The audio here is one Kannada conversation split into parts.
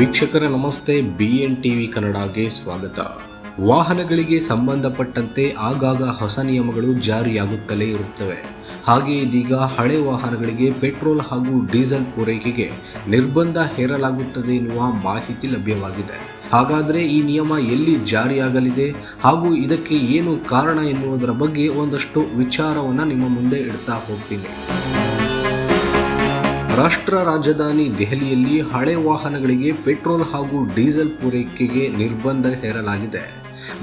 ವೀಕ್ಷಕರ, ನಮಸ್ತೆ. ಬಿ ಎನ್ ಟಿವಿ ಕನ್ನಡಗೆ ಸ್ವಾಗತ. ವಾಹನಗಳಿಗೆ ಸಂಬಂಧಪಟ್ಟಂತೆ ಆಗಾಗ ಹೊಸ ನಿಯಮಗಳು ಜಾರಿಯಾಗುತ್ತಲೇ ಇರುತ್ತವೆ. ಹಾಗೆ ಇದೀಗ ಹಳೆ ವಾಹನಗಳಿಗೆ ಪೆಟ್ರೋಲ್ ಹಾಗೂ ಡೀಸೆಲ್ ಪೂರೈಕೆಗೆ ನಿರ್ಬಂಧ ಹೇರಲಾಗುತ್ತದೆ ಎನ್ನುವ ಮಾಹಿತಿ ಲಭ್ಯವಾಗಿದೆ. ಹಾಗಾದರೆ ಈ ನಿಯಮ ಎಲ್ಲಿ ಜಾರಿಯಾಗಲಿದೆ? ಹಾಗೂ ಇದಕ್ಕೆ ಏನು ಕಾರಣ ಎನ್ನುವುದರ ಬಗ್ಗೆ ಒಂದಷ್ಟು ವಿಚಾರವನ್ನು ನಿಮ್ಮ ಮುಂದೆ ಇಡ್ತಾ ಹೋಗ್ತೀನಿ. ರಾಷ್ಟ್ರ ರಾಜಧಾನಿ ದೆಹಲಿಯಲ್ಲಿ ಹಳೆ ವಾಹನಗಳಿಗೆ ಪೆಟ್ರೋಲ್ ಹಾಗೂ ಡೀಸೆಲ್ ಪೂರೈಕೆಗೆ ನಿರ್ಬಂಧ ಹೇರಲಾಗಿದೆ.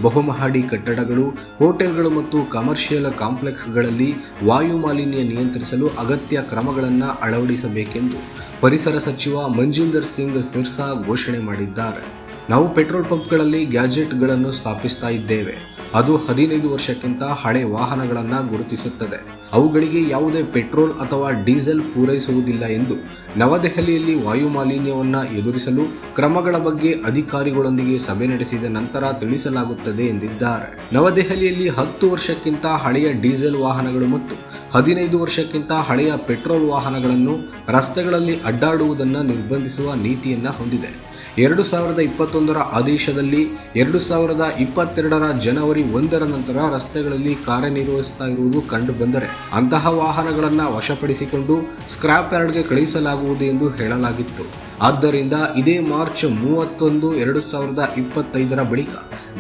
ಬಹುಮಹಡಿ ಕಟ್ಟಡಗಳು, ಹೋಟೆಲ್ಗಳು ಮತ್ತು ಕಮರ್ಷಿಯಲ್ ಕಾಂಪ್ಲೆಕ್ಸ್ಗಳಲ್ಲಿ ವಾಯು ಮಾಲಿನ್ಯ ನಿಯಂತ್ರಿಸಲು ಅಗತ್ಯ ಕ್ರಮಗಳನ್ನು ಅಳವಡಿಸಬೇಕೆಂದು ಪರಿಸರ ಸಚಿವ ಮಂಜಿಂದರ್ ಸಿಂಗ್ ಸಿರ್ಸಾ ಘೋಷಣೆ ಮಾಡಿದ್ದಾರೆ. ನಾವು ಪೆಟ್ರೋಲ್ ಪಂಪ್ಗಳಲ್ಲಿ ಗ್ಯಾಜೆಟ್ಗಳನ್ನು ಸ್ಥಾಪಿಸ್ತಾ ಇದ್ದೇವೆ. ಅದು ಹದಿನೈದು ವರ್ಷಕ್ಕಿಂತ ಹಳೆ ವಾಹನಗಳನ್ನು ಗುರುತಿಸುತ್ತದೆ. ಅವುಗಳಿಗೆ ಯಾವುದೇ ಪೆಟ್ರೋಲ್ ಅಥವಾ ಡೀಸೆಲ್ ಪೂರೈಸುವುದಿಲ್ಲ ಎಂದು ನವದೆಹಲಿಯಲ್ಲಿ ವಾಯು ಮಾಲಿನ್ಯವನ್ನು ಎದುರಿಸಲು ಕ್ರಮಗಳ ಬಗ್ಗೆ ಅಧಿಕಾರಿಗಳೊಂದಿಗೆ ಸಭೆ ನಡೆಸಿದ ನಂತರ ತಿಳಿಸಲಾಗುತ್ತದೆ ಎಂದಿದ್ದಾರೆ. ನವದೆಹಲಿಯಲ್ಲಿ ಹತ್ತು ವರ್ಷಕ್ಕಿಂತ ಹಳೆಯ ಡೀಸೆಲ್ ವಾಹನಗಳು ಮತ್ತು ಹದಿನೈದು ವರ್ಷಕ್ಕಿಂತ ಹಳೆಯ ಪೆಟ್ರೋಲ್ ವಾಹನಗಳನ್ನು ರಸ್ತೆಗಳಲ್ಲಿ ಅಡ್ಡಾಡುವುದನ್ನು ನಿರ್ಬಂಧಿಸುವ ನೀತಿಯನ್ನು ಹೊಂದಿದೆ. ಎರಡು ಸಾವಿರದ ಇಪ್ಪತ್ತೊಂದರ ಆದೇಶದಲ್ಲಿ ಎರಡು ಸಾವಿರದ ಇಪ್ಪತ್ತೆರಡರ ಜನವರಿ ಒಂದರ ನಂತರ ರಸ್ತೆಗಳಲ್ಲಿ ಕಾರ್ಯನಿರ್ವಹಿಸ್ತಾ ಇರುವುದು ಕಂಡುಬಂದರೆ ಅಂತಹ ವಾಹನಗಳನ್ನು ವಶಪಡಿಸಿಕೊಂಡು ಸ್ಕ್ರಾಪ್ ಯಾರ್ಡ್ಗೆ ಕಳುಹಿಸಲಾಗುವುದು ಎಂದು ಹೇಳಲಾಗಿತ್ತು. ಆದ್ದರಿಂದ ಇದೇ ಮಾರ್ಚ್ ಮೂವತ್ತೊಂದು, ಎರಡು ಸಾವಿರದ ಇಪ್ಪತ್ತೈದರ ಬಳಿಕ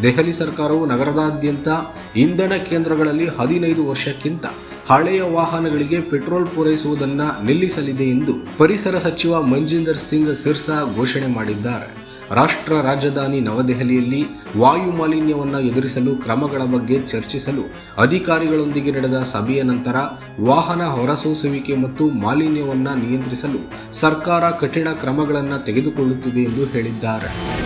ದೆಹಲಿ ಸರ್ಕಾರವು ನಗರದಾದ್ಯಂತ ಇಂಧನ ಕೇಂದ್ರಗಳಲ್ಲಿ ಹದಿನೈದು ವರ್ಷಕ್ಕಿಂತ ಹಳೆಯ ವಾಹನಗಳಿಗೆ ಪೆಟ್ರೋಲ್ ಪೂರೈಸುವುದನ್ನು ನಿಲ್ಲಿಸಲಿದೆ ಎಂದು ಪರಿಸರ ಸಚಿವ ಮಂಜಿಂದರ್ ಸಿಂಗ್ ಸಿರ್ಸಾ ಘೋಷಣೆ ಮಾಡಿದ್ದಾರೆ. ರಾಷ್ಟ್ರ ರಾಜಧಾನಿ ನವದೆಹಲಿಯಲ್ಲಿ ವಾಯು ಮಾಲಿನ್ಯವನ್ನು ಎದುರಿಸಲು ಕ್ರಮಗಳ ಬಗ್ಗೆ ಚರ್ಚಿಸಲು ಅಧಿಕಾರಿಗಳೊಂದಿಗೆ ನಡೆದ ಸಭೆಯ ನಂತರ ವಾಹನ ಹೊರಸೂಸುವಿಕೆ ಮತ್ತು ಮಾಲಿನ್ಯವನ್ನು ನಿಯಂತ್ರಿಸಲು ಸರ್ಕಾರ ಕಠಿಣ ಕ್ರಮಗಳನ್ನು ತೆಗೆದುಕೊಳ್ಳುತ್ತಿದೆ ಎಂದು ಹೇಳಿದ್ದಾರೆ.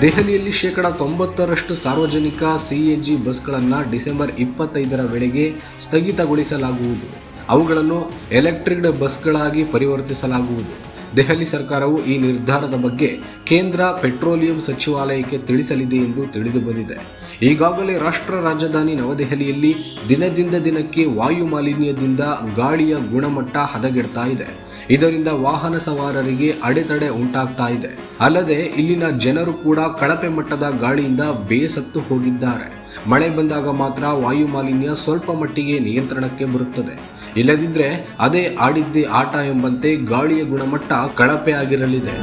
ದೆಹಲಿಯಲ್ಲಿ ಶೇಕಡ ತೊಂಬತ್ತರಷ್ಟು ಸಾರ್ವಜನಿಕ ಸಿಎನ್ಜಿ ಬಸ್ಗಳನ್ನು ಡಿಸೆಂಬರ್ ಇಪ್ಪತ್ತೈದರ ವೇಳೆಗೆ ಸ್ಥಗಿತಗೊಳಿಸಲಾಗುವುದು. ಅವುಗಳನ್ನು ಎಲೆಕ್ಟ್ರಿಕ್ ಬಸ್ಗಳಾಗಿ ಪರಿವರ್ತಿಸಲಾಗುವುದು. ದೆಹಲಿ ಸರ್ಕಾರವು ಈ ನಿರ್ಧಾರದ ಬಗ್ಗೆ ಕೇಂದ್ರ ಪೆಟ್ರೋಲಿಯಂ ಸಚಿವಾಲಯಕ್ಕೆ ತಿಳಿಸಲಿದೆ ಎಂದು ತಿಳಿದು ಬಂದಿದೆ. ಈಗಾಗಲೇ ರಾಷ್ಟ್ರ ರಾಜಧಾನಿ ನವದೆಹಲಿಯಲ್ಲಿ ದಿನದಿಂದ ದಿನಕ್ಕೆ ವಾಯು ಮಾಲಿನ್ಯದಿಂದ ಗಾಳಿಯ ಗುಣಮಟ್ಟ ಹದಗೆಡ್ತಾ ಇದೆ. ಇದರಿಂದ ವಾಹನ ಸವಾರರಿಗೆ ಅಡೆತಡೆ ಉಂಟಾಗ್ತಾ ಇದೆ. ಅಲ್ಲದೆ ಇಲ್ಲಿನ ಜನರು ಕೂಡ ಕಳಪೆ ಮಟ್ಟದ ಗಾಳಿಯಿಂದ ಬೇಸತ್ತು ಹೋಗಿದ್ದಾರೆ. ಮಳೆ ಬಂದಾಗ ಮಾತ್ರ ವಾಯು ಮಾಲಿನ್ಯ ಸ್ವಲ್ಪ ಮಟ್ಟಿಗೆ ನಿಯಂತ್ರಣಕ್ಕೆ ಬರುತ್ತದೆ. ಇಲ್ಲದಿದ್ದರೆ ಅದೇ ಆಡಿದ್ದೇ ಆಟ ಎಂಬಂತೆ ಗಾಳಿಯ ಗುಣಮಟ್ಟ ಕಳಪೆ ಆಗಿರಲಿದೆ.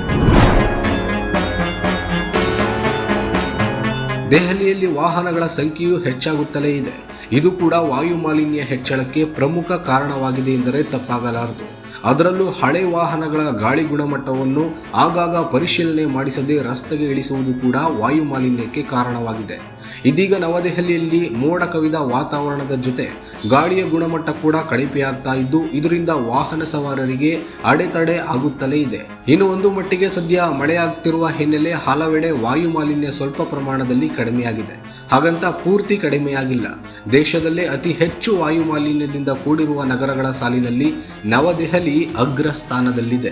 ದೆಹಲಿಯಲ್ಲಿ ವಾಹನಗಳ ಸಂಖ್ಯೆಯು ಹೆಚ್ಚಾಗುತ್ತಲೇ ಇದೆ. ಇದು ಕೂಡ ವಾಯು ಮಾಲಿನ್ಯ ಹೆಚ್ಚಳಕ್ಕೆ ಪ್ರಮುಖ ಕಾರಣವಾಗಿದೆ ಎಂದರೆ ತಪ್ಪಾಗಲಾರದು. ಅದರಲ್ಲೂ ಹಳೆ ವಾಹನಗಳ ಗಾಳಿ ಗುಣಮಟ್ಟವನ್ನು ಆಗಾಗ ಪರಿಶೀಲನೆ ಮಾಡಿಸದೆ ರಸ್ತೆಗೆ ಇಳಿಸುವುದು ಕೂಡ ವಾಯು ಮಾಲಿನ್ಯಕ್ಕೆ ಕಾರಣವಾಗಿದೆ. ಇದೀಗ ನವದೆಹಲಿಯಲ್ಲಿ ಮೋಡ ಕವಿದ ವಾತಾವರಣದ ಜೊತೆ ಗಾಳಿಯ ಗುಣಮಟ್ಟ ಕೂಡ ಕಡಿಮೆಯಾಗ್ತಾ ಇದ್ದು, ಇದರಿಂದ ವಾಹನ ಸವಾರರಿಗೆ ಅಡೆತಡೆ ಆಗುತ್ತಲೇ ಇದೆ. ಇನ್ನು ಒಂದು ಮಟ್ಟಿಗೆ ಸದ್ಯ ಮಳೆಯಾಗ್ತಿರುವ ಹಿನ್ನೆಲೆ ಹಲವೆಡೆ ವಾಯು ಮಾಲಿನ್ಯ ಸ್ವಲ್ಪ ಪ್ರಮಾಣದಲ್ಲಿ ಕಡಿಮೆಯಾಗಿದೆ. ಹಾಗಂತ ಪೂರ್ತಿ ಕಡಿಮೆಯಾಗಿಲ್ಲ. ದೇಶದಲ್ಲೇ ಅತಿ ಹೆಚ್ಚು ವಾಯು ಮಾಲಿನ್ಯದಿಂದ ಕೂಡಿರುವ ನಗರಗಳ ಸಾಲಿನಲ್ಲಿ ನವದೆಹಲಿ ಅಗ್ರ ಸ್ಥಾನದಲ್ಲಿದೆ